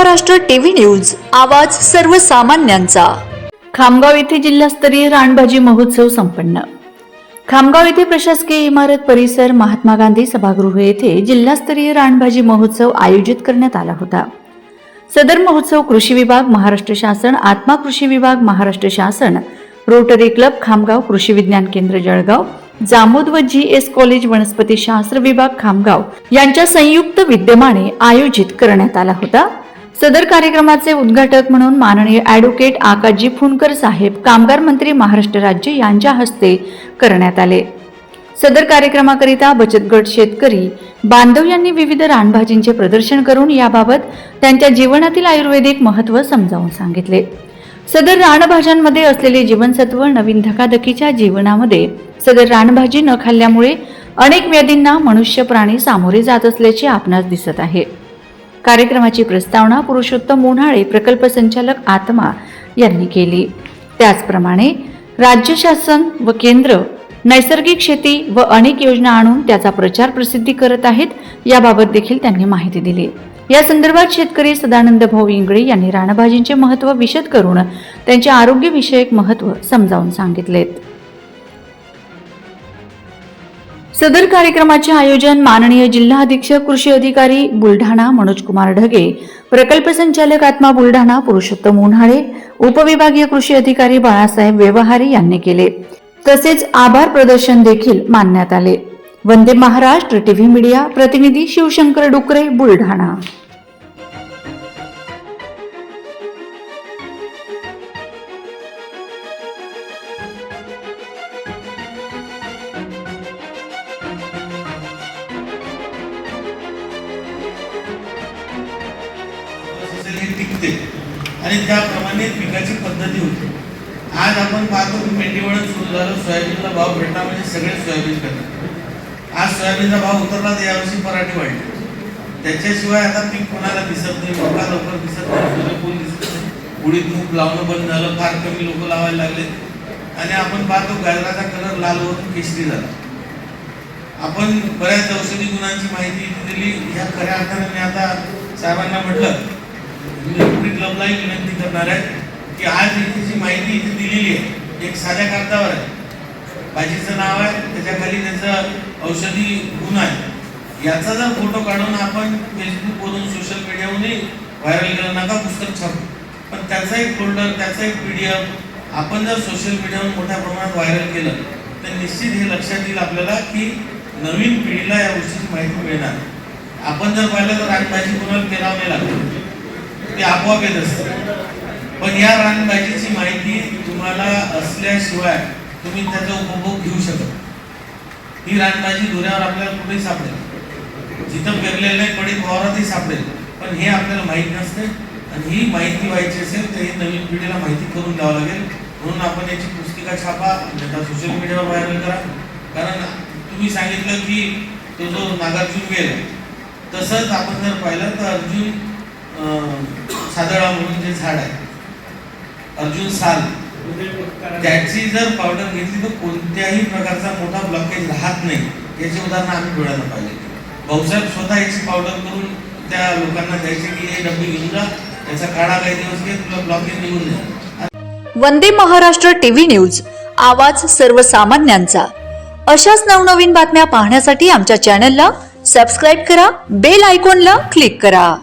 Maharashtra TV news आवाज सर्वसामान्यांचा. खामगाव येथे जिल्हास्तरीय रानभाजी महोत्सव संपन्न. खामगाव येथे प्रशासकीय इमारत परिसर महात्मा गांधी सभागृह येथे जिल्हास्तरीय रानभाजी महोत्सव आयोजित करण्यात आला होता. सदर महोत्सव कृषी विभाग महाराष्ट्र शासन आत्मा कृषी विभाग महाराष्ट्र शासन रोटरी क्लब खामगाव कृषी विज्ञान केंद्र जळगाव जामोद व जी एस कॉलेज वनस्पती शास्त्र विभाग खामगाव यांच्या संयुक्त विद्यमाने आयोजित करण्यात आला होता. सदर कार्यक्रमाचे उद्घाटक म्हणून माननीय ॲडव्होकेट आकाशजी फुनकर साहेब कामगार मंत्री महाराष्ट्र राज्य यांच्या हस्ते करण्यात आले. सदर कार्यक्रमाकरिता बचत गट शेतकरी बांधव यांनी विविध रानभाजींचे प्रदर्शन करून याबाबत त्यांच्या जीवनातील आयुर्वेदिक महत्त्व समजावून सांगितले. सदर रानभाज्यांमध्ये असलेले जीवनसत्व नवीन धकाधकीच्या जीवनामध्ये सदर रानभाजी न खाल्ल्यामुळे अनेक व्याधींना मनुष्य प्राणी सामोरे जात असल्याचे आपणास दिसत आहे. कार्यक्रमाची प्रस्तावना पुरुषोत्तम उन्हाळे प्रकल्प संचालक आत्मा यांनी केली. त्याचप्रमाणे राज्य शासन व केंद्र नैसर्गिक शेती व अनेक योजना आणून त्याचा प्रचार प्रसिद्धी करत आहेत याबाबत देखील त्यांनी माहिती दिली. या संदर्भात शेतकरी सदानंद भाऊ इंगळे यांनी रानभाजींचे महत्त्व विशद करून त्यांचे आरोग्यविषयक महत्त्व समजावून सांगितलेत. सदर कार्यक्रमाचे आयोजन माननीय जिल्हा अधीक्षक कृषी अधिकारी बुलढाणा मनोज कुमार ढगे प्रकल्प संचालक आत्मा बुलढाणा पुरुषोत्तम उन्हाळे उपविभागीय कृषी अधिकारी बाळासाहेब व्यवहारे यांनी केले. तसेच आभार प्रदर्शन देखील मानण्यात आले. वंदे महाराष्ट्र टीव्ही मीडिया प्रतिनिधी शिवशंकर डुकरे बुलढाणा. असेल हे टिकते. आणि त्याप्रमाणे पिकाची पद्धती होते. आज आपण पाहतो की मेंढीवळण सुरू झालं सोयाबीनला भाव भेटला म्हणजे सगळे सोयाबीन करतात. आज सोयाबीनचा भाव उतरला तर यावर्षी पराठी वाढले. त्याच्याशिवाय आता पीक कोणाला दिसत नाही मका लवकर दिसत नाही सूर्यफूल दिसत नाही. उडीद मूग लावणं बंद झालं फार कमी लोक लावायला लागले आणि आपण पाहतो गाजराचा कलर लाल होऊन केशरी झाला. आपण बऱ्याच औषधी गुणांची माहिती दिली. ह्या खऱ्या अर्थाने मी आता साहेबांना म्हटलं म्हणजे मी क्लबलाही विनंती करणार आहे की आज इथे जी माहिती इथे दिलेली आहे एक साध्या कागदावर आहे. भाजीचं नाव आहे त्याच्याखाली त्याचं औषधी गुण आहे. याचा जर फोटो काढून आपण फेसबुकवरून सोशल मीडियावरूनही व्हायरल केलं नका पुस्तक छापू. पण त्याचा एक फोल्डर त्याचा एक पी डी एफ आपण जर सोशल मीडियावर मोठ्या प्रमाणात व्हायरल केलं तर निश्चित हे लक्षात येईल आपल्याला की नवीन पिढीला या गोष्टीची माहिती मिळणार. आपण जर पाहिलं तर रानभाजी कोणाला पेरावं नाही लागत ते आपोआप येत असते पण या रानभाजीची माहिती तुम्हाला असल्याशिवाय तुम्ही त्याचा उपभोग घेऊ शकत ही रानभाजी धुऱ्यावर आपल्याला कुठेही सापडेल जिथं पेरलेलं नाही पडीत वावरातही सापडेल पण हे आपल्याला माहीत नसते आणि ही माहिती व्हायची असेल तर ही नवीन पिढीला माहिती करून द्यावं लागेल. म्हणून आपण याची पुस्तिका छापा सोशल मीडियावर व्हायरल करा. कारण तुम्ही सांगितलं की तो जो नागार्जुन गेला तसंच आपण जर पाहिलं तर अर्जुन सादळा म्हणून जे झाड आहे अर्जुन साल त्याची जर पावडर घेतली तर कोणत्याही प्रकारचा मोठा ब्लॉकेज राहत नाही. याचे उदाहरण आम्ही डोळ्याला पाहिजे भाऊसाहेब स्वतः याची पावडर करून त्या लोकांना द्यायचे की हे डबे घेऊन जा त्याचा काढा काही दिवस घे तुला ब्लॉकेज निघून जाईल वंदे महाराष्ट्र टीव्ही न्यूज आवाज सर्वसामान्यांचा. अशाच नवनवीन बातम्या पाहण्यासाठी आमच्या चॅनलला सबस्क्राईब करा बेल आयकॉनला क्लिक करा.